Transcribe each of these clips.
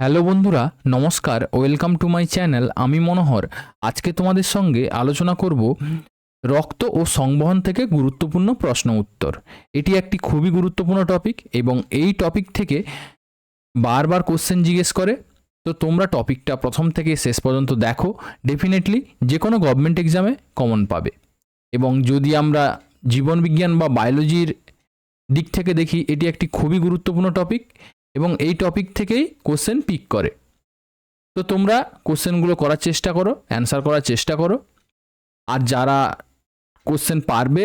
Hello বন্ধুরা, নমস্কার, welcome to my channel, আমি মনোহর। আজকে তোমাদের সঙ্গে আলোচনা করব রক্ত ও সংবহন থেকে গুরুত্বপূর্ণ প্রশ্ন উত্তর। এটি একটি খুবই গুরুত্বপূর্ণ টপিক এবং এই টপিক থেকে বারবার কোশ্চেন জিজ্ঞেস করে। তো তোমরা টপিকটা প্রথম থেকে শেষ পর্যন্ত দেখো। ডেফিনেটলি যে কোনো গভর্নমেন্ট এক্সামে কমন পাবে। এবং যদি আমরা জীবনবিজ্ঞান বা বায়োলজির দিক থেকে দেখি, এটি একটি খুবই গুরুত্বপূর্ণ টপিক এবং এই টপিক থেকেই কোশ্চেন পিক করে। তো তোমরা কোশ্চেনগুলো করার চেষ্টা করো অ্যান্সার করার চেষ্টা করো। আর যারা কোশ্চেন পারবে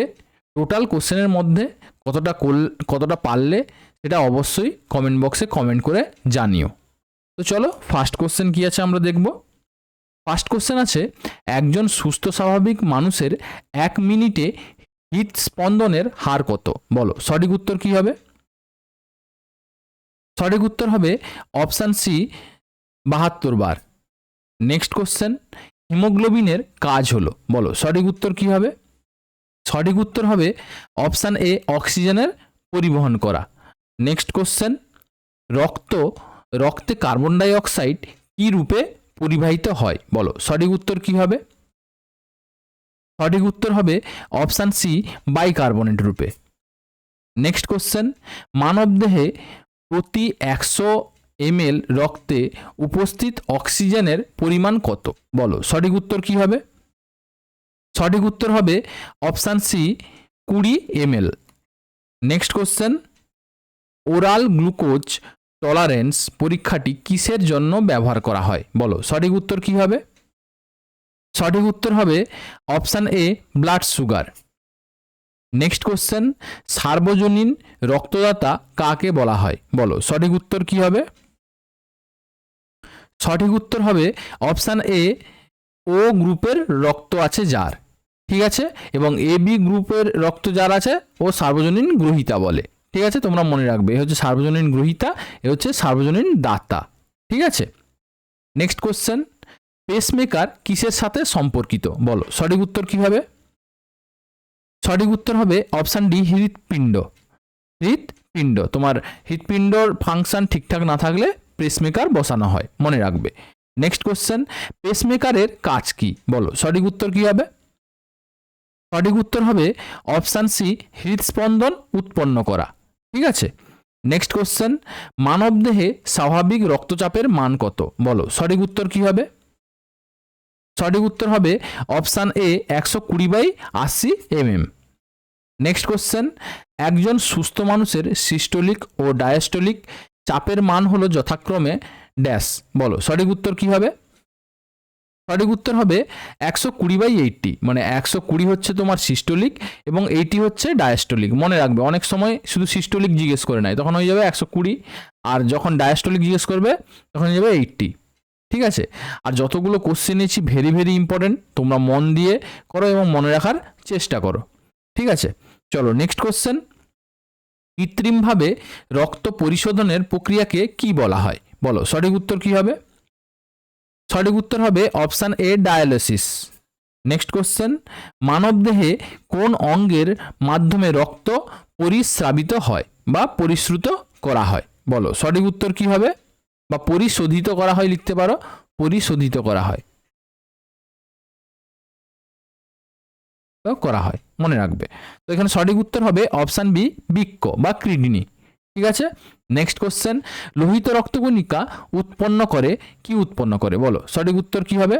টোটাল কোশ্চেনের মধ্যে কতটা কোল, কতটা পারলে সেটা অবশ্যই কমেন্ট বক্সে কমেন্ট করে জানিও। তো চলো ফার্স্ট কোশ্চেন কী আছে আমরা দেখব। ফার্স্ট কোশ্চেন আছে, একজন সুস্থ স্বাভাবিক মানুষের এক মিনিটে হৃদস্পন্দনের হার কত? বলো, সঠিক উত্তর কী হবে? সঠিক উত্তর হবে অপশান সি বাহাত্তর বার। নেক্সট কোশ্চেন, হিমোগ্লোবিনের কাজ হলো, বলো, সঠিক উত্তর কি হবে? সঠিক উত্তর হবে অপশান এ, অক্সিজেনের পরিবহন করা। নেক্সট কোশ্চেন, রক্ত, রক্তে কার্বন ডাই অক্সাইড কী রূপে পরিবাহিত হয়? বলো, সঠিক উত্তর কি হবে? সঠিক উত্তর হবে অপশান সি, বাইকার্বনেট রূপে। নেক্সট কোশ্চেন, মানবদেহে প্রতি একশো এমএল রক্তে উপস্থিত অক্সিজেনের পরিমাণ কত? বলো, সঠিক উত্তর কি হবে? সঠিক উত্তর হবে অপশান সি, কুড়ি ml. Next question, oral glucose tolerance পরীক্ষাটি কিসের জন্য ব্যবহার করা হয়? বলো, সঠিক উত্তর কি হবে? সঠিক উত্তর হবে option A, blood sugar. Next question সার্বজনীন রক্তদাতা কাকে বলা হয়? বলো, সঠিক উত্তর কি হবে? সঠিক উত্তর হবে অপশান এ, ও গ্রুপের রক্ত আছে যার, ঠিক আছে? এবং এ, বি গ্রুপের রক্ত যার আছে, ও সার্বজনীন গ্রহিতা বলে, ঠিক আছে? তোমরা মনে রাখবে, এ হচ্ছে সার্বজনীন গ্রহিতা, এ হচ্ছে সার্বজনীন দাতা, ঠিক আছে? নেক্সট কোশ্চেন পেসমেকার কিসের সাথে সম্পর্কিত? বলো, সঠিক উত্তর কি হবে? সঠিক উত্তর হবে অপশান ডি, হৃৎপিণ্ড। হৃৎপিণ্ড, তোমার হৃৎপিণ্ডর ফাংশন ঠিকঠাক না থাকলে পেসমেকার বসানো হয়, মনে রাখবে। নেক্সট কোশ্চেন পেসমেকারের কাজ কি? বলো, সঠিক উত্তর কি হবে? সঠিক উত্তর হবে অপশান সি হৃদস্পন্দন উৎপন্ন করা। ঠিক আছে? নেক্সট কোশ্চেন মানবদেহে স্বাভাবিক রক্তচাপের মান কত? বলো, সঠিক উত্তর কি হবে? সঠিক উত্তর হবে অপশান এ একশো কুড়ি বাই আশি এমএম। নেক্সট কোশ্চেন, একজন সুস্থ মানুষের সিস্টোলিক ও ডায়াস্টোলিক চাপের মান হলো যথাক্রমে ড্যাশ। বলো, সঠিক উত্তর কি হবে? সঠিক উত্তর হবে একশো কুড়ি বাই এইটটি মানে একশো কুড়ি হচ্ছে তোমার সিস্টোলিক এবং এইটি হচ্ছে ডায়াস্টোলিক। মনে রাখবে, অনেক সময় শুধু সিস্টোলিক জিজ্ঞেস করে নেয়, তখন হয়ে যাবে একশো কুড়ি, আর যখন ডায়াস্টোলিক জিজ্ঞেস করবে, তখন হয়ে যাবে এইটটি। ঠিক আছে? আর যতগুলো কোশ্চেন নিয়েছি ভেরি ভেরি ইম্পর্টেন্ট তোমরা মন দিয়ে করো এবং মনে রাখার চেষ্টা করো। ঠিক আছে? চলো নেক্সট কোশ্চেন কৃত্রিমভাবে রক্ত পরিশোধনের প্রক্রিয়াকে কি বলা হয়? বলো, সঠিক উত্তর কি হবে? সঠিক উত্তর হবে option A dialysis next question মানবদেহে কোন অঙ্গের মাধ্যমে রক্ত পরিস্রাবিত হয় বা পরিশ্রুত করা হয়? বলো, সঠিক উত্তর কি হবে? বা পরিশোধিত করা হয় লিখতে পারো, পরিশোধিত করা হয়। করা হয়, মনে রাখবে। তো এখানে সঠিক উত্তর হবে অপশান বি বৃক্ক বা কিডনি ঠিক আছে? নেক্সট কোশ্চেন লোহিত রক্তকণিকা উৎপন্ন করে, কি উৎপন্ন করে? বলো, সঠিক উত্তর কি হবে?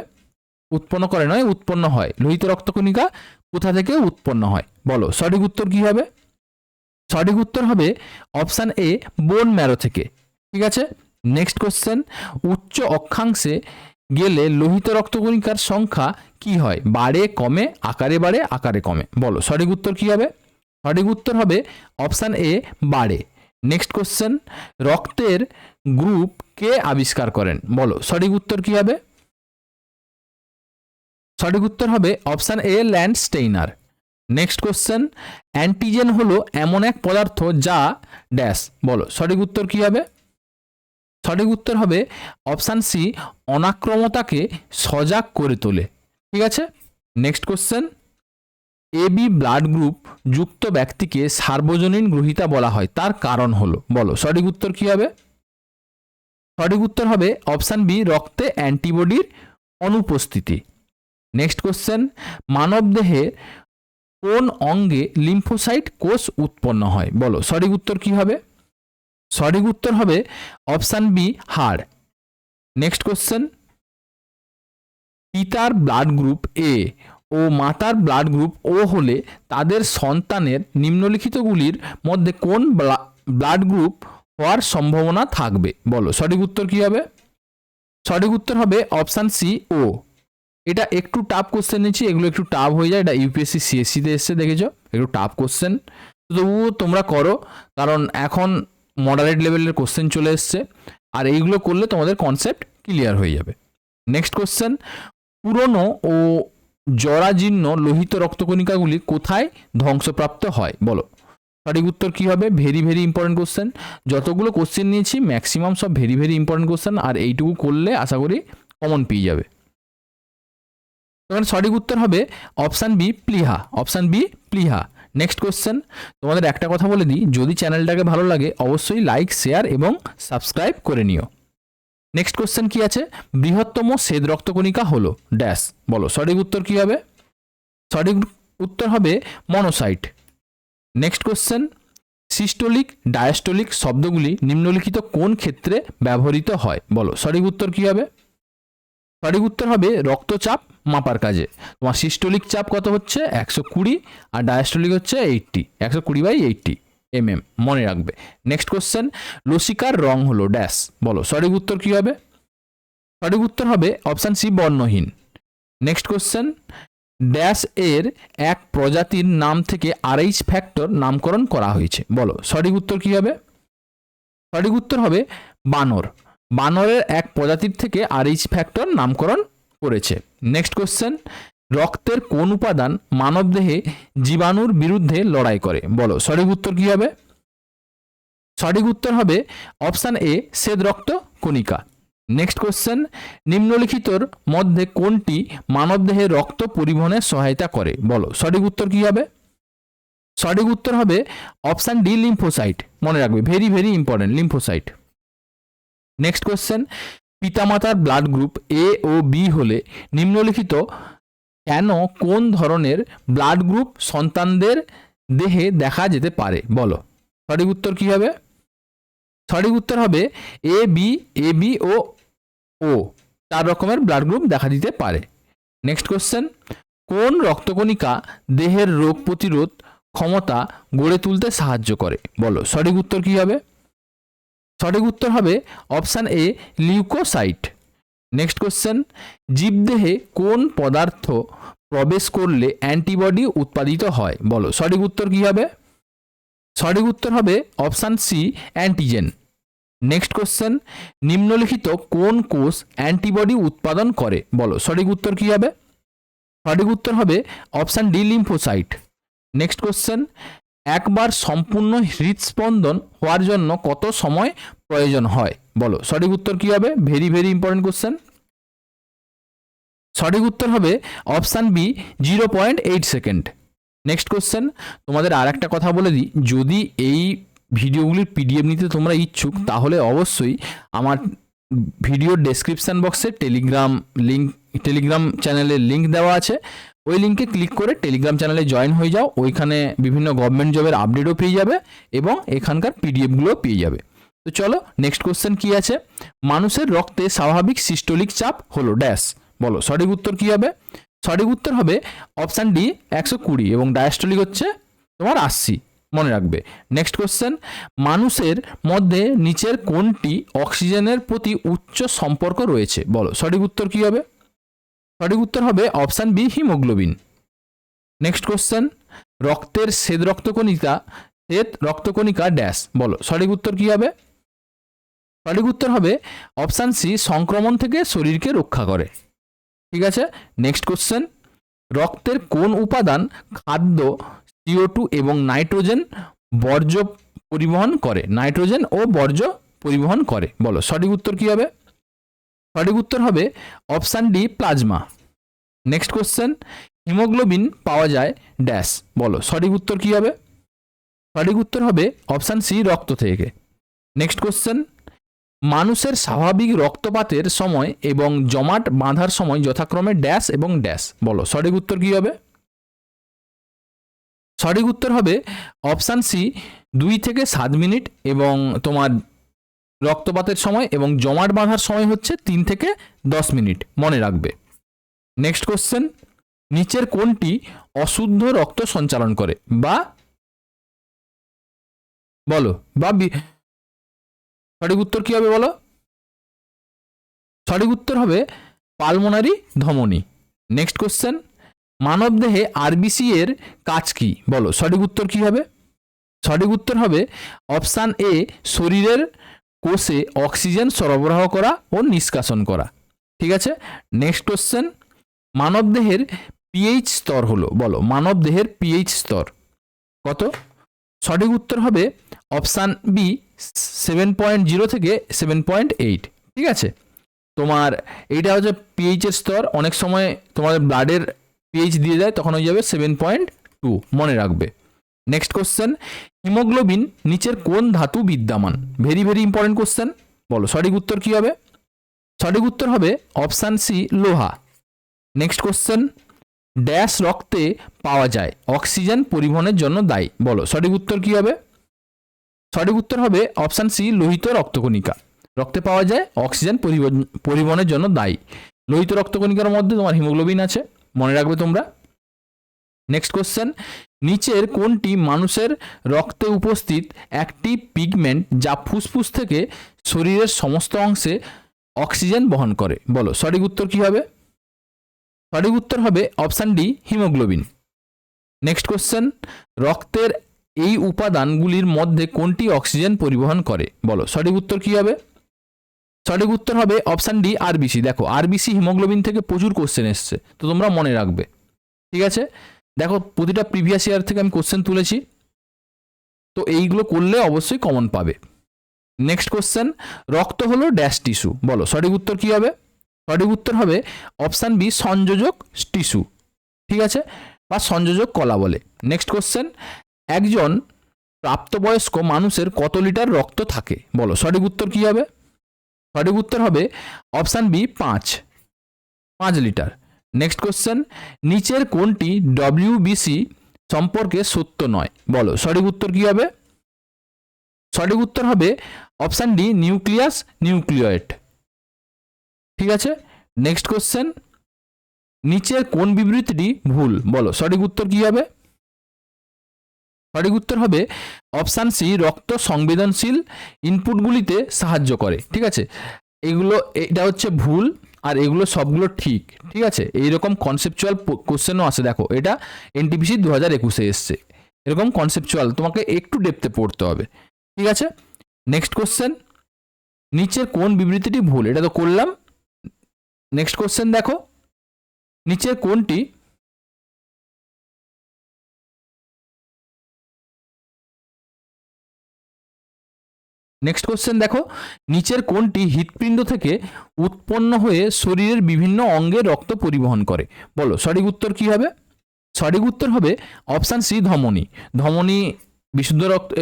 উৎপন্ন করে নয়, উৎপন্ন হয়। লোহিত রক্তকণিকা কোথা থেকে উৎপন্ন হয়? বলো, সঠিক উত্তর কি হবে? সঠিক উত্তর হবে অপশান এ বোন ম্যারো থেকে। ঠিক আছে? নেক্সট কোশ্চেন উচ্চ অক্ষাংশে গেলে লোহিত রক্তকণিকার সংখ্যা কি হয়? বাড়ে, কমে, আকারে বাড়ে, আকারে কমে। বলো, সঠিক উত্তর কি হবে? সঠিক উত্তর হবে অপশান এ, বাড়ে। নেক্সট কোশ্চেন রক্তের গ্রুপ কে আবিষ্কার করেন? বলো, সঠিক উত্তর কি হবে? সঠিক উত্তর হবে option A, Landsteiner. Next question antigen হলো এমন এক পদার্থ যা ড্যাশ। বলো, সঠিক উত্তর কি হবে? সঠিক উত্তর হবে অপশান সি, অনাক্রমতাকে সজাগ করে তোলে। ঠিক আছে? Next question A B blood group যুক্ত ব্যক্তিকে সার্বজনীন গ্রহিতা বলা হয়। তার কারণ হলো, বলো, সঠিক উত্তর কি হবে? সঠিক উত্তর হবে অপশান বি, রক্তে অ্যান্টিবডির অনুপস্থিতি। নেক্সট কোশ্চেন মানবদেহে কোন অঙ্গে লিম্ফোসাইট কোষ উৎপন্ন হয়? বলো, সঠিক উত্তর কি হবে? সঠিক উত্তর হবে অপশান বি, হাড়। নেক্সট কোশ্চেন পিতার ব্লাড গ্রুপ এ ও মাতার ব্লাড গ্রুপ ও হলে তাদের সন্তানের নিম্নলিখিতগুলির মধ্যে কোন ব্লাড গ্রুপ হওয়ার সম্ভাবনা থাকবে? বলো, সঠিক উত্তর কি হবে? সঠিক উত্তর হবে অপশান সি ও এটা একটু টাফ কোশ্চেন নিচ্ছি এগুলো একটু টাফ হয়ে যায়। এটা ইউপিএসসি সিএসসিতে এসছে, দেখেছ? একটু টাফ কোশ্চেন তবুও তোমরা করো, কারণ এখন মডারেট লেভেলের কোশ্চেন চলে এসছে। আর এইগুলো করলে তোমাদের কনসেপ্ট ক্লিয়ার হয়ে যাবে। নেক্সট কোশ্চেন পুরনো ও জরাজীর্ণ লোহিত রক্তকণিকাগুলি কোথায় ধ্বংসপ্রাপ্ত হয়? বলো। সঠিক উত্তর কী হবে? ভেরি ভেরি ইম্পর্টেন্ট কোশ্চেন যতগুলো কোশ্চেন নিয়েছি ম্যাক্সিমাম সব ভেরি ভেরি ইম্পর্টেন্ট কোশ্চেন আর এইটুকু করলে আশা করি কমন পেয়ে যাবে। তখন সঠিক উত্তর হবে অপশান বি প্লিহা। অপশান বি প্লিহা। নেক্সট কোশ্চেন তোমাদের একটা কথা বলে দিই, যদি চ্যানেলটাকে ভালো লাগে, অবশ্যই লাইক শেয়ার এবং সাবস্ক্রাইব করে নিও। নেক্সট কোশ্চেন কি আছে? বৃহত্তম শ্বেত রক্তকণিকা হলো ড্যাশ বলো, সঠিক উত্তর কি হবে? সঠিক উত্তর হবে monocyte next question systolic diastolic শব্দগুলি নিম্নলিখিত কোন ক্ষেত্রে ব্যবহৃত হয়? বলো, সঠিক উত্তর কি হবে? সঠিক উত্তর হবে রক্তচাপ মাপার কাজে। তোমার সিস্টোলিক চাপ কত হচ্ছে? একশো কুড়ি, আর ডায়াস্টোলিক হচ্ছে এইটটি একশো কুড়ি বাই এইটটি এম এম মনে রাখবে। নেক্সট কোশ্চেন লসিকার রং হলো ড্যাশ বলো, সঠিক উত্তর কী হবে? সঠিক উত্তর হবে অপশান সি বর্ণহীন। নেক্সট কোশ্চেন ড্যাশ এর এক প্রজাতির নাম থেকে আরএইচ ফ্যাক্টর নামকরণ করা হয়েছে। বলো, সঠিক উত্তর কী হবে? সঠিক উত্তর হবে বানর। বানরের এক প্রজাতির থেকে আরএইচ ফ্যাক্টর নামকরণ করেছে। নেক্সট কোশ্চেন রক্তের কোন উপাদান মানবদেহে জীবাণুর বিরুদ্ধে লড়াই করে? বলো, সঠিক উত্তর কি হবে? সঠিক উত্তর হবে অপশান এ, শ্বেত রক্ত কণিকা। নেক্সট কোশ্চেন নিম্নলিখিতর মধ্যে কোনটি মানবদেহে রক্ত পরিবহনে সহায়তা করে? বলো, সঠিক উত্তর কি হবে? সঠিক উত্তর হবে অপশান ডি, লিম্ফোসাইট। মনে রাখবে very very important lymphocyte. Next question পিতামাতার ব্লাড গ্রুপ এ ও বি হলে নিম্নলিখিত কেন কোন ধরনের ব্লাড গ্রুপ সন্তানদের দেহে দেখা যেতে পারে? বলো। সঠিক উত্তর কি হবে? সঠিক উত্তর হবে এ বি এ বি ও ও চার রকমের ব্লাড গ্রুপ দেখা দিতে পারে। নেক্সট কোশ্চেন কোন রক্তকণিকা দেহের রোগ প্রতিরোধ ক্ষমতা গড়ে তুলতে সাহায্য করে? বলো। সঠিক উত্তর কি হবে? সঠিক উত্তর হবে option A, leukocyte. Next question, জীবদেহে কোন পদার্থ প্রবেশ করলে অ্যান্টিবডি উৎপাদিত হয়? বলো, সঠিক উত্তর কি হবে? সঠিক উত্তর হবে option C, antigen. Next question, নিম্নলিখিত কোন কোষ অ্যান্টিবডি উৎপাদন করে? বলো, সঠিক উত্তর কি হবে? সঠিক উত্তর হবে option D, lymphocyte. Next question একবার সম্পূর্ণ হৃদস্পন্দন হওয়ার জন্য কত সময় প্রয়োজন হয়? বলো। সঠিক উত্তর কি হবে? ভেরি ভেরি ইম্পর্টেন্ট কোশ্চেন সঠিক উত্তর হবে option B zero point eight second next question তোমাদের আর একটা কথা বলে দিই। যদি এই ভিডিওগুলির পিডিএফ নিতে তোমরা ইচ্ছুক, তাহলে অবশ্যই আমার ভিডিওর ডেসক্রিপশান বক্সে টেলিগ্রাম লিঙ্ক টেলিগ্রাম চ্যানেলের লিঙ্ক দেওয়া আছে। ওই লিঙ্কে ক্লিক করে টেলিগ্রাম চ্যানেলে জয়েন হয়ে যাও। ওইখানে বিভিন্ন গভর্নমেন্ট জবের আপডেটও পেয়ে যাবে এবং এখানকার পিডিএফগুলোও পেয়ে যাবে। তো চলো নেক্সট কোশ্চেন কি আছে? মানুষের রক্তে স্বাভাবিক সিস্টোলিক চাপ হলো ড্যাশ বলো, সঠিক উত্তর কি হবে? সঠিক উত্তর হবে অপশান ডি একশো কুড়ি এবং ডায়াস্টোলিক হচ্ছে তোমার আশি, মনে রাখবে। নেক্সট কোশ্চেন মানুষের মধ্যে নিচের কোনটি অক্সিজেনের প্রতি উচ্চ সম্পর্ক রয়েছে? বলো, সঠিক উত্তর কি হবে? সঠিক উত্তর হবে option B, haemoglobin. Next question রক্তের শ্বেত রক্তকণিকা শ্বেত রক্তকণিকা ড্যাশ বলো, সঠিক উত্তর কি হবে? সঠিক উত্তর হবে অপশান সি, সংক্রমণ থেকে শরীরকে রক্ষা করে। ঠিক আছে? নেক্সট কোশ্চেন রক্তের কোন উপাদান খাদ্য সিও টু এবং নাইট্রোজেন বর্জ্য পরিবহন করে? নাইট্রোজেন ও বর্জ্য পরিবহন করে। বলো, সঠিক উত্তর কি হবে? সঠিক উত্তর হবে option D, plasma. Next question, haemoglobin পাওয়া যায় ড্যাশ। বলো, সঠিক উত্তর কি হবে? সঠিক উত্তর হবে অপশান সি, রক্ত থেকে। নেক্সট কোশ্চেন, মানুষের স্বাভাবিক রক্তপাতের সময় এবং জমাট বাঁধার সময় যথাক্রমে ড্যাশ এবং ড্যাশ। বলো, সঠিক উত্তর কি হবে? সঠিক উত্তর হবে অপশান সি, দুই থেকে সাত মিনিট এবং তোমার রক্তপাতের সময় এবং জমাট বাঁধার সময় হচ্ছে তিন থেকে দশ মিনিট। মনে রাখবে। নেক্সট কোশ্চেন নিচের কোনটি অশুদ্ধ রক্ত সঞ্চালন করে? বা বলো, বা সঠিক উত্তর কি হবে বলো? সঠিক উত্তর হবে পালমোনারি ধমনী। নেক্সট কোশ্চেন মানবদেহে আরবিসি এর কাজ কি? বলো, সঠিক উত্তর কি হবে? সঠিক উত্তর হবে অপশান এ, শরীরের কোষে অক্সিজেন সরবরাহ করা ও নিষ্কাশন করা। ঠিক আছে? নেক্সট কোশ্চেন মানবদেহের পিএইচ স্তর হলো, বলো মানবদেহের পিএইচ স্তর কত? সঠিক উত্তর হবে option B seven point zero থেকে সেভেন পয়েন্ট এইট ঠিক আছে? তোমার এইটা হচ্ছে পিএইচের স্তর, অনেক সময় তোমাদের ব্লাডের পিএইচ দিয়ে দেয়, তখন হয়ে যাবে সেভেন পয়েন্ট টু মনে রাখবে। নেক্সট কোশ্চেন হিমোগ্লোবিন নিচের কোন ধাতু বিদ্যমান? ভেরি ভেরি ইম্পর্টেন্ট কোশ্চেন বলো, সঠিক উত্তর কি হবে? সঠিক উত্তর হবে অপশান সি লোহা। নেক্সট কোশ্চেন ড্যাশ রক্তে পাওয়া যায় অক্সিজেন পরিবহনের জন্য দায়ী। বলো, সঠিক উত্তর কি হবে? সঠিক উত্তর হবে অপশান সি লোহিত রক্তকণিকা। রক্তে পাওয়া যায় অক্সিজেন পরিবহন- পরিবহনের জন্য দায়ী। লোহিত রক্তকণিকার মধ্যে তোমার হিমোগ্লোবিন আছে, মনে রাখবে তোমরা। নেক্সট কোশ্চেন নিচের কোনটি মানুষের রক্তে উপস্থিত একটি পিগমেন্ট যা ফুসফুস থেকে শরীরের সমস্ত অংশে অক্সিজেন বহন করে? বলো, সঠিক উত্তর কি হবে? সঠিক উত্তর হবে option D haemoglobin next question রক্তের এই উপাদানগুলির মধ্যে কোনটি অক্সিজেন পরিবহন করে? বলো, সঠিক উত্তর কি হবে? সঠিক উত্তর হবে অপশান ডি আরবিসি দেখো আরবিসি হিমোগ্লোবিন থেকে প্রচুর কোশ্চেন এসছে, তো তোমরা মনে রাখবে। ঠিক আছে? দেখো, প্রতিটা প্রিভিয়াস ইয়ার থেকে আমি কোশ্চেন তুলেছি। তো এইগুলো করলে অবশ্যই কমন পাবে। নেক্সট কোশ্চেন রক্ত হলো ড্যাশ টিস্যু বলো, সঠিক উত্তর কি হবে? সঠিক উত্তর হবে অপশান বি সংযোজক টিস্যু ঠিক আছে? বা সংযোজক কলা বলে। নেক্সট কোশ্চেন একজন প্রাপ্তবয়স্ক মানুষের কত লিটার রক্ত থাকে? বলো, সঠিক উত্তর কি হবে? সঠিক উত্তর হবে অপশান বি পাঁচ। পাঁচ লিটার। নেক্সট কোশ্চেন নিচের কোনটি ডব্লিউবিসি সম্পর্কে সত্য নয়? বলো, সঠিক উত্তর কি হবে? সঠিক উত্তর হবে অপশান ডি, নিউক্লিয়াস নিউক্লিয়েট ঠিক আছে? নেক্সট কোশ্চেন নিচের কোন বিবৃতিটি ভুল? বলো, সঠিক উত্তর কি হবে? সঠিক উত্তর হবে অপশান সি, রক্ত সংবেদনশীল ইনপুটগুলিতে সাহায্য করে। ঠিক আছে? এগুলো, এটা হচ্ছে ভুল। আর এগুলো সবগুলো ঠিক ঠিক আছে? এইরকম কনসেপচুয়াল কোশ্চেনও আছে, দেখো। এটা এনটিপিসি দু হাজার একুশে এসছে। এরকম কনসেপচুয়াল তোমাকে একটু ডেপতে পড়তে হবে। ঠিক আছে? নেক্সট কোশ্চেন নিচের কোন বিবৃতিটি ভুল? এটা তো করলাম। নেক্সট কোশ্চেন দেখো। নিচের কোনটি নেক্সট কোশ্চেন দেখো। নিচের কোনটি হৃৎপিণ্ড থেকে উৎপন্ন হয়ে শরীরের বিভিন্ন অঙ্গে রক্ত পরিবহন করে। বলো, সঠিক উত্তর কি হবে? সঠিক উত্তর হবে অপশান সি, ধমনী। ধমনী বিশুদ্ধ রক্ত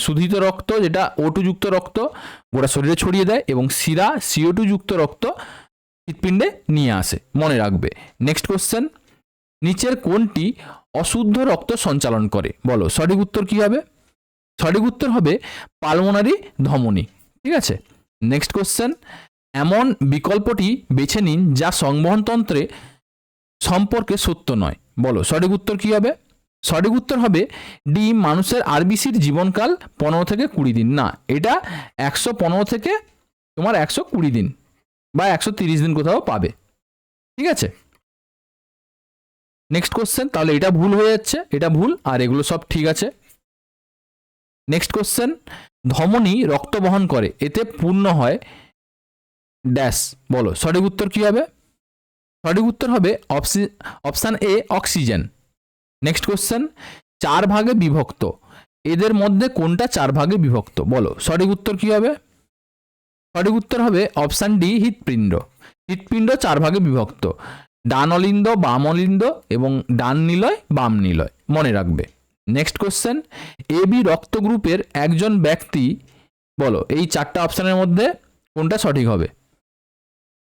শুধিত রক্ত, যেটা ওটু যুক্ত রক্ত, গোটা শরীরে ছড়িয়ে দেয় এবং শিরা সিও টু যুক্ত রক্ত হৃৎপিণ্ডে নিয়ে আসে। মনে রাখবে। নেক্সট কোশ্চেন নিচের কোনটি অশুদ্ধ রক্ত সঞ্চালন করে। বলো, সঠিক উত্তর কি হবে? সঠিক উত্তর হবে পালমোনারি ধমনী। ঠিক আছে? নেক্সট কোশ্চেন এমন বিকল্পটি বেছে নিন যা সংবহনতন্ত্রে সম্পর্কে সত্য নয়। বলো, সঠিক উত্তর কি হবে? সঠিক উত্তর হবে ডি মানুষের আরবিসির জীবনকাল পনেরো থেকে কুড়ি দিন। না, এটা একশো পনেরো থেকে তোমার একশো কুড়ি দিন বা একশো তিরিশ দিন কোথাও পাবে। ঠিক আছে? নেক্সট কোশ্চেন তাহলে এটা ভুল হয়ে যাচ্ছে, এটা ভুল, আর এগুলো সব ঠিক আছে। নেক্সট কোশ্চেন ধমনী রক্ত বহন করে, এতে পূর্ণ হয় ড্যাশ বলো। সঠিক উত্তর কি হবে? সঠিক উত্তর হবে option A oxygen next question চার ভাগে বিভক্ত, এদের মধ্যে কোনটা চার ভাগে বিভক্ত, বলো। সঠিক উত্তর কি হবে? সঠিক উত্তর হবে অপশান ডি হৃৎপিণ্ড। হৃৎপিণ্ড চার ভাগে বিভক্ত ডান অলিন্দ বাম অলিন্দ এবং ডান নিলয় বাম নিলয় মনে রাখবে। নেক্সট কোশ্চেন এ বি রক্ত গ্রুপের একজন ব্যক্তি, বলো, এই চারটা অপশানের মধ্যে কোনটা সঠিক হবে?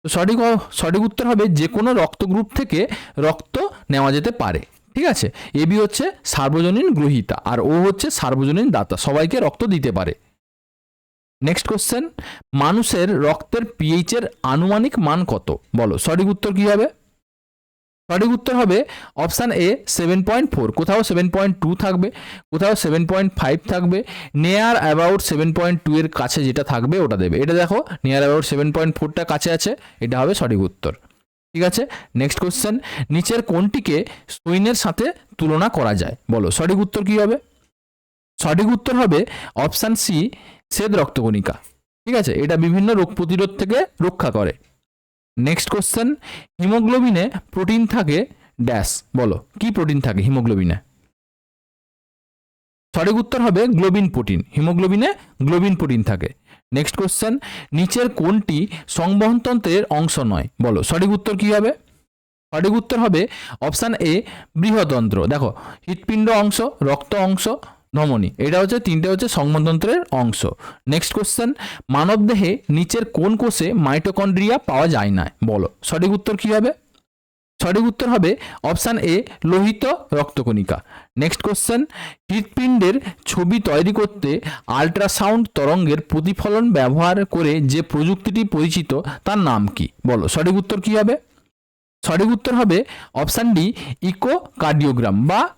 সঠিক সঠিক উত্তর হবে যে কোনো রক্ত গ্রুপ থেকে রক্ত নেওয়া যেতে পারে, ঠিক আছে? এবি হচ্ছে সার্বজনীন গ্রহীতা আর ও হচ্ছে সার্বজনীন দাতা, সবাইকে রক্ত দিতে পারে। নেক্সট কোশ্চেন মানুষের রক্তের পিএইচের আনুমানিক মান কত? বলো, সঠিক উত্তর কি হবে? সঠিক উত্তর হবে option A seven point four কোথাও সেভেন পয়েন্ট টু থাকবে, কোথাও সেভেন পয়েন্ট ফাইভ থাকবে নেয়ার অ্যাবাউট সেভেন পয়েন্ট টু এর কাছে যেটা থাকবে ওটা দেবে। এটা দেখো নিয়ার অ্যাবাউট সেভেন পয়েন্ট ফোরটা কাছে আছে, এটা হবে সঠিক উত্তর। ঠিক আছে? নেক্সট কোশ্চেন নিচের কোনটিকে সৈন্যের সাথে তুলনা করা যায়? বলো, সঠিক উত্তর কি হবে? সঠিক উত্তর হবে অপশান সি শ্বেত রক্তকণিকা। ঠিক আছে? এটা বিভিন্ন রোগ প্রতিরোধ থেকে রক্ষা করে। নেক্সট কোশ্চেন হিমোগ্লোবিনে প্রোটিন থাকে ড্যাশ বলো, কি প্রোটিন থাকে হিমোগ্লোবিনে সঠিক উত্তর হবে গ্লোবিন প্রোটিন হিমোগ্লোবিনে গ্লোবিন প্রোটিন থাকে। নেক্সট কোশ্চেন নিচের কোনটি সংবহনতন্ত্রের অংশ নয়? বলো, সঠিক উত্তর কি হবে? সঠিক উত্তর হবে অপশান এ বৃহতন্ত্র দেখো, হৃৎপিণ্ড অংশ, রক্ত অংশ ধমনী এটা হচ্ছে, তিনটে হচ্ছে সংবহনতন্ত্রের অংশ। নেক্সট কোশ্চেন মানবদেহে নিচের কোন কোষে মাইটোকন্ড্রিয়া পাওয়া যায় না? বলো, সঠিক উত্তর কি হবে? সঠিক উত্তর হবে অপশান এ, লোহিত রক্তকণিকা। নেক্সট কোশ্চেন হৃৎপিণ্ডের ছবি তৈরি করতে আল্ট্রাসাউন্ড তরঙ্গের প্রতিফলন ব্যবহার করে যে প্রযুক্তিটি পরিচিত, তার নাম কি? বলো, সঠিক উত্তর কি হবে? সঠিক উত্তর হবে অপশান ডি ইকো কার্ডিওগ্রাম বা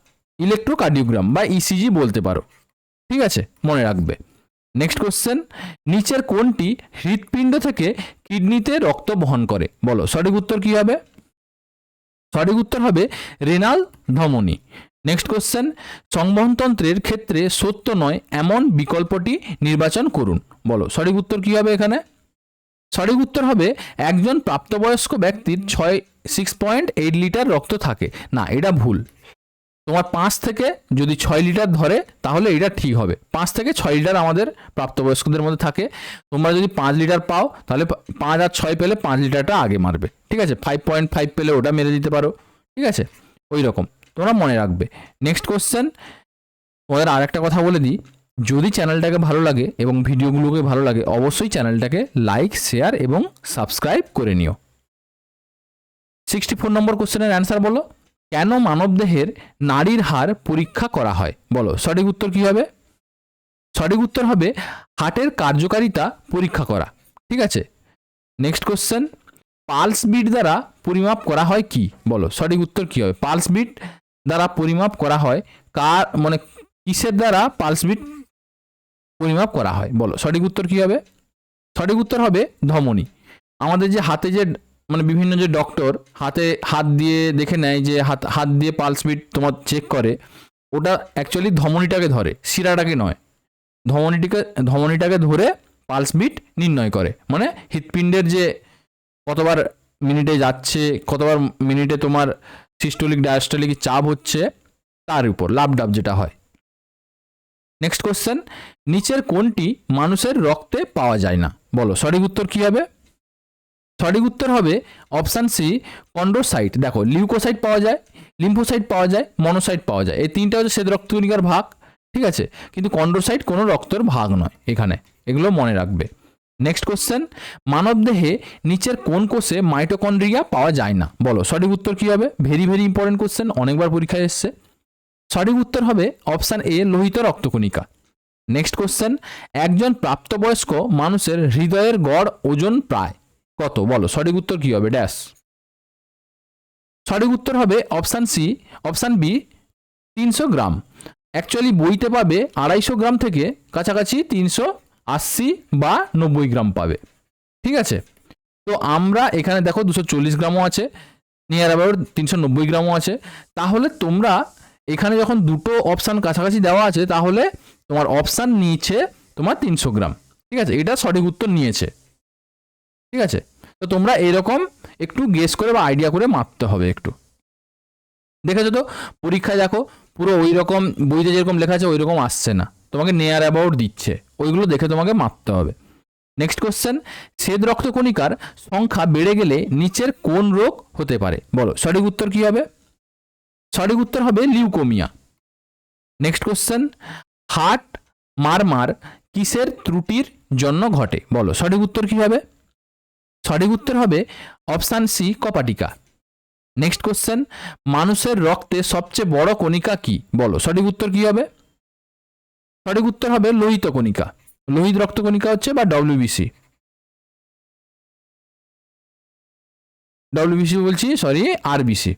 ইলেকট্রোকার্ডিওগ্রাম বা ইসিজি বলতে পারো। ঠিক আছে? মনে রাখবে। নেক্সট কোশ্চেন নিচের কোনটি হৃৎপিণ্ড থেকে কিডনিতে রক্ত বহন করে। বলো, সঠিক উত্তর কি হবে? সঠিক উত্তর হবে রেনাল ধমনী। নেক্সট কোশ্চেন সংবহনতন্ত্রের ক্ষেত্রে সত্য নয়, এমন বিকল্পটি নির্বাচন করুন। বলো, সঠিক উত্তর কি হবে এখানে? সঠিক উত্তর হবে একজন প্রাপ্তবয়স্ক ব্যক্তির ছয় সিক্স পয়েন্ট এইট লিটার রক্ত থাকে। না, এটা ভুল। তোমার পাঁচ থেকে যদি ছয় লিটার ধরে, তাহলে এটা ঠিক হবে। পাঁচ থেকে ছয় লিটার আমাদের প্রাপ্তবয়স্কদের মধ্যে থাকে। তোমরা যদি পাঁচ লিটার পাও, তাহলে পাঁচ আর ছয় পেলে পাঁচ লিটারটা আগে মারবে। ঠিক আছে? ফাইভ পয়েন্ট ফাইভ পেলে ওটা মেরে দিতে পারো। ঠিক আছে? ওই রকম। তোমরা মনে রাখবে। নেক্সট কোশ্চেন তোমাদের আর একটা কথা বলে দিই। যদি চ্যানেলটাকে ভালো লাগে এবং ভিডিওগুলোকে ভালো লাগে, অবশ্যই চ্যানেলটাকে লাইক শেয়ার এবং সাবস্ক্রাইব করে নিও। সিক্সটি ফোর নম্বর কোশ্চেনের অ্যান্সার বলো। কেন মানবদেহের নারীর হার পরীক্ষা করা হয়? বলো, সঠিক উত্তর কি হবে? সঠিক উত্তর হবে হার্টের কার্যকারিতা পরীক্ষা করা। ঠিক আছে? নেক্সট কোশ্চেন পালস বিট দ্বারা পরিমাপ করা হয় কি? বলো, সঠিক উত্তর কি হবে? পালস বিট দ্বারা পরিমাপ করা হয় কার মানে কিসের দ্বারা পালস বিট পরিমাপ করা হয়? বলো, সঠিক উত্তর কি হবে? সঠিক উত্তর হবে ধমনী। আমাদের যে হাতে যে মানে বিভিন্ন যে ডক্টর হাতে হাত দিয়ে দেখে নেয় যে হাত হাত দিয়ে পালস বিট তোমার চেক করে, ওটা অ্যাকচুয়ালি ধমনীটাকে ধরে, শিরাটাকে নয়। ধমনীটিকে, ধমনীটাকে ধরে পালস বিট নির্ণয় করে। মানে হৃৎপিণ্ডের যে কতবার মিনিটে যাচ্ছে, কতবার মিনিটে তোমার সিস্টোলিক ডায়াস্টোলিক চাপ হচ্ছে, তার উপর, লাভ ডাব যেটা হয়। নেক্সট কোশ্চেন নিচের কোনটি মানুষের রক্তে পাওয়া যায় না? বলো, সঠিক উত্তর কি হবে? সঠিক উত্তর হবে অপশান সি কন্ড্রোসাইট দেখো, লিউকোসাইট পাওয়া যায়, লিম্ফোসাইট পাওয়া যায়, মনোসাইট পাওয়া যায়। এই তিনটা হচ্ছে শ্বেত রক্তকণিকার ভাগ, ঠিক আছে? কিন্তু কন্ড্রোসাইট কোনো রক্তের ভাগ নয় এখানে, এগুলো মনে রাখবে। নেক্সট কোশ্চেন, মানবদেহে নিচের কোন কোষে মাইটোকন্ড্রিয়া পাওয়া যায় না? বলো, সঠিক উত্তর কী হবে? ভেরি ভেরি ইম্পর্টেন্ট কোশ্চেন অনেকবার পরীক্ষায় এসছে। সঠিক উত্তর হবে অপশান এ, লোহিত রক্তকণিকা। নেক্সট কোশ্চেন, একজন প্রাপ্তবয়স্ক মানুষের হৃদয়ের গড় ওজন প্রায়? কত? বলো, সঠিক উত্তর কি হবে? ড্যাশ। সঠিক উত্তর হবে অপশান সি, অপশান বি, তিনশো গ্রাম। অ্যাকচুয়ালি বইতে পাবে আড়াইশো গ্রাম থেকে কাছাকাছি তিনশো আশি বা নব্বই গ্রাম পাবে। ঠিক আছে? তো আমরা এখানে দেখো দুশো চল্লিশ গ্রামও আছে নিয়ার অ্যাবাউট তিনশো নব্বই গ্রামও আছে। তাহলে তোমরা এখানে যখন দুটো অপশান কাছাকাছি দেওয়া আছে, তাহলে তোমার অপশান নিয়েছে তোমার তিনশো গ্রাম। ঠিক আছে? এটা সঠিক উত্তর নিয়েছে। ঠিক আছে? তো তোমরা এরকম একটু গেস করে বা আইডিয়া করে মাপতে হবে একটু। দেখেছ তো? পরীক্ষায় দেখো, পুরো ওই রকম বইতে যেরকম লেখা আছে ওই রকম আসছে না। তোমাকে নেয়ার অ্যাবাউট দিচ্ছে। ওইগুলো দেখে তোমাকে মাপতে হবে। নেক্সট কোশ্চেন শ্বেত রক্তকণিকার সংখ্যা বেড়ে গেলে নিচের কোন রোগ হতে পারে? বলো, সঠিক উত্তর কি হবে? সঠিক উত্তর হবে leukaemia. Next question heart murmur কিসের ত্রুটির জন্য ঘটে? বলো, সঠিক উত্তর কি হবে? সঠিক উত্তর হবে অপশান সি কপাটিকা। নেক্সট কোশ্চেন মানুষের রক্তে সবচেয়ে বড় কণিকা কি? বলো, সঠিক উত্তর কি হবে? সঠিক উত্তর হবে লোহিত কণিকা। লোহিত রক্ত কণিকা হচ্ছে বা ডব্লিউবিসি ডব্লিউবিসি বলছি সরি আরবিসি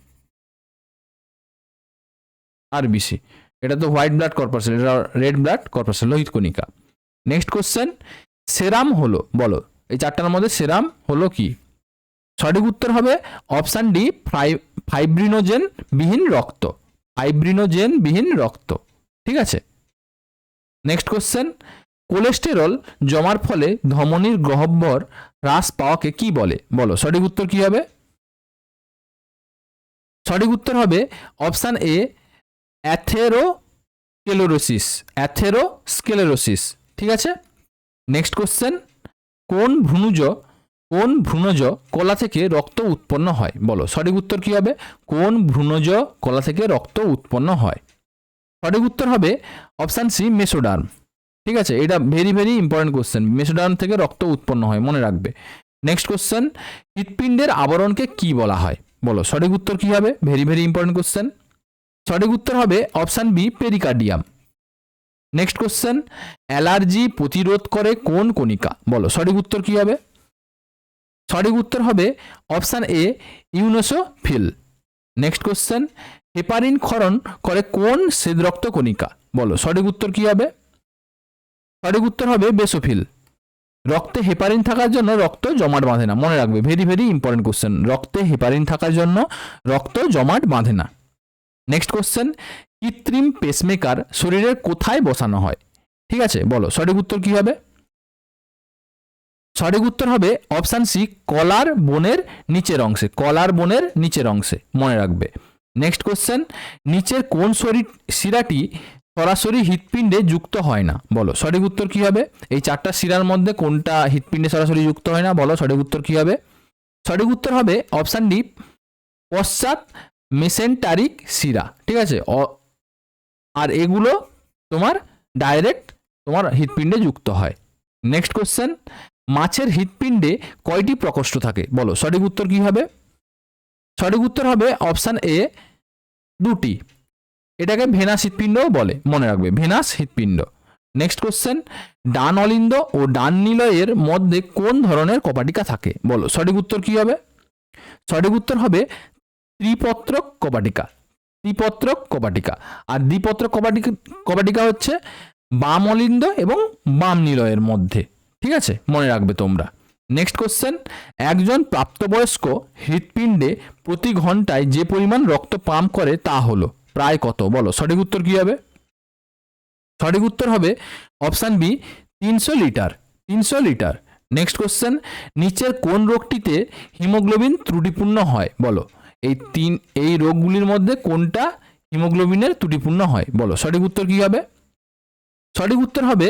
আরবিসি এটা তো হোয়াইট ব্লাড কর্পাসেল এটা রেড ব্লাড কর্পাসেল লোহিত কণিকা। নেক্সট কোশ্চেন সেরাম হলো, বলো এই চারটার মধ্যে সেরাম হলো কি? সঠিক উত্তর হবে অপশান ডি ফাইব্রিনোজেন বিহীন রক্ত। ফাইব্রিনোজেন বিহীন রক্ত। ঠিক আছে? নেক্সট কোশ্চেন কোলেস্টেরল জমার ফলে ধমনির গহ্বর হ্রাস পাওয়াকে কি বলে? বলো, সঠিক উত্তর কি হবে? সঠিক উত্তর হবে অপশান এ অ্যাথেরোস্কেলেরোসিস অ্যাথেরোস্কেলেরোসিস ঠিক আছে? নেক্সট কোশ্চেন কোন ভ্রূণজ কোন ভ্রূণজ কলা থেকে রক্ত উৎপন্ন হয়? বলো, সঠিক উত্তর কি হবে? কোন ভ্রূণজ কলা থেকে রক্ত উৎপন্ন হয়? সঠিক উত্তর হবে অপশান সি, মেসোডার্ম। ঠিক আছে, এটা very very important question mesoderm থেকে রক্ত উৎপন্ন হয়, মনে রাখবে। নেক্সট কোশ্চেন হৃৎপিণ্ডের আবরণকে কি বলা হয়? বলো, সঠিক উত্তর কি হবে? ভেরি ভেরি ইম্পর্টেন্ট কোশ্চেন সঠিক উত্তর হবে option B pericardium next question allergy প্রতিরোধ করে কোন কণিকা? বলো, সঠিক উত্তর কি হবে? সঠিক উত্তর হবে option A eosinophil. Next question heparin ক্ষরণ করে কোন শ্বেতরক্ত কণিকা? বলো, সঠিক উত্তর কি হবে? সঠিক উত্তর হবে বেসোফিল। রক্তে হেপারিন থাকার জন্য রক্ত জমাট বাঁধে না। মনে রাখবে ভেরি ভেরি ইম্পর্টেন্ট কোশ্চেন রক্তে হেপারিন থাকার জন্য রক্ত জমাট বাঁধে না। নেক্সট কোশ্চেন কৃত্রিম পেসমেকার শরীরের কোথায় বসানো হয়? ঠিক আছে, বলো, সঠিক উত্তর কি হবে? সঠিক উত্তর হবে অপশান সি কলার বনের নিচের অংশে, কলার বনের নিচের অংশে, মনে রাখবে। নেক্সট কোশ্চেন নিচের কোন শরীর, শিরাটি সরাসরি হৃৎপিণ্ডে যুক্ত হয় না? বলো, সঠিক উত্তর কি হবে? এই চারটা শিরার মধ্যে কোনটা হৃৎপিণ্ডে সরাসরি যুক্ত হয় না? বলো, সঠিক উত্তর কি হবে? সঠিক উত্তর হবে অপশান ডি পশ্চাৎ মেসেন্টারিক শিরা। ঠিক আছে আর এগুলো তোমার ডাইরেক্ট তোমার হৃৎপিণ্ডে যুক্ত হয়। নেক্সট কোশ্চেন মাছের হৃৎপিণ্ডে কয়টি প্রকোষ্ঠ থাকে? বলো, সঠিক উত্তর কি হবে? সঠিক উত্তর হবে অপশান এ দুটি। এটাকে ভেনাস হৃৎপিণ্ডও বলে, মনে রাখবে, ভেনাস হৃৎপিণ্ড। নেক্সট কোশ্চেন ডান অলিন্দ ও ডান নিলয়ের মধ্যে কোন ধরনের কপাটিকা থাকে? বলো, সঠিক উত্তর কি হবে? সঠিক উত্তর হবে ত্রিপত্রক কপাটিকা। ত্রিপত্রক কপাটিকা আর দ্বিপত্রক কপাটিকা কপাটিকা হচ্ছে বাম অলিন্দ এবং বাম নিলয়ের মধ্যে। ঠিক আছে? মনে রাখবে তোমরা। নেক্সট কোশ্চেন একজন প্রাপ্তবয়স্ক হৃৎপিণ্ডে প্রতি ঘন্টায় যে পরিমাণ রক্ত পাম্প করে তা হলো, প্রায় কত? বলো, সঠিক উত্তর কি হবে? সঠিক উত্তর হবে অপশান বি, তিনশো লিটার। তিনশো লিটার। নেক্সট কোশ্চেন নিচের কোন রোগটিতে হিমোগ্লোবিন ত্রুটিপূর্ণ হয়? বলো। এই তিন, এই রোগগুলির মধ্যে কোনটা হিমোগ্লোবিনের ত্রুটিপূর্ণ হয়? বলো, সঠিক উত্তর কি হবে? সঠিক উত্তর হবে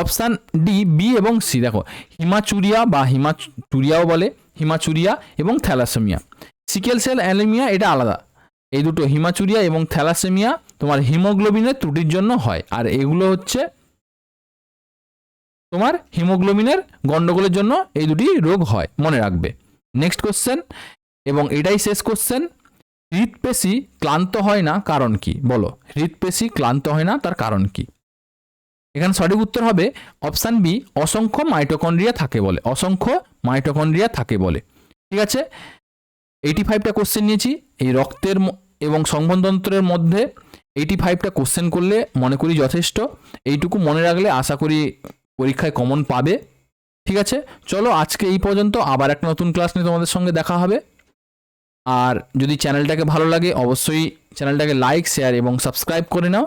অপশান ডি, বি এবং সি। দেখো, হিমাচুরিয়া বা হিমাচুরিয়াও বলে, হিমাচুরিয়া এবং থ্যালাসেমিয়া। সিকেল সেল অ্যানিমিয়া এটা আলাদা। এই দুটো, হিমাচুরিয়া এবং থ্যালাসেমিয়া তোমার হিমোগ্লোবিনের ত্রুটির জন্য হয়। আর এগুলো হচ্ছে তোমার হিমোগ্লোবিনের গন্ডগোলের জন্য এই দুটি রোগ হয়, মনে রাখবে। নেক্সট কোশ্চেন এবং এটাই শেষ কোশ্চেন হৃৎপেশি ক্লান্ত হয় না কারণ কি? বলো, হৃৎপেশি ক্লান্ত হয় না তার কারণ কি? এখানে সঠিক উত্তর হবে অপশান বি অসংখ্য মাইটোকন্ড্রিয়া থাকে বলে, অসংখ্য মাইটোকন্ড্রিয়া থাকে বলে। ঠিক আছে? এইটি ফাইভটা কোশ্চেন নিয়েছি, এই রক্তের এবং সংবন্ধতন্ত্রের মধ্যে এইটি ফাইভটা কোশ্চেন করলে মনে করি যথেষ্ট। এইটুকু মনে রাখলে আশা করি পরীক্ষায় কমন পাবে। ঠিক আছে? চলো আজকে এই পর্যন্ত, আবার একটা নতুন ক্লাস নিয়ে তোমাদের সঙ্গে দেখা হবে। আর যদি চ্যানেলটাকে ভালো লাগে, অবশ্যই চ্যানেলটাকে লাইক শেয়ার এবং সাবস্ক্রাইব করে নাও।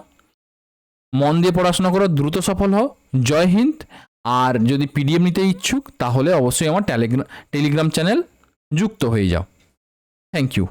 মন দিয়ে পড়াশোনা করো, দ্রুত সফল হও। জয় হিন্দ। আর যদি পিডিএফ নিতে ইচ্ছুক, তাহলে অবশ্যই আমার টেলিগ্রাম টেলিগ্রাম চ্যানেল যুক্ত হয়ে যাও। Thank you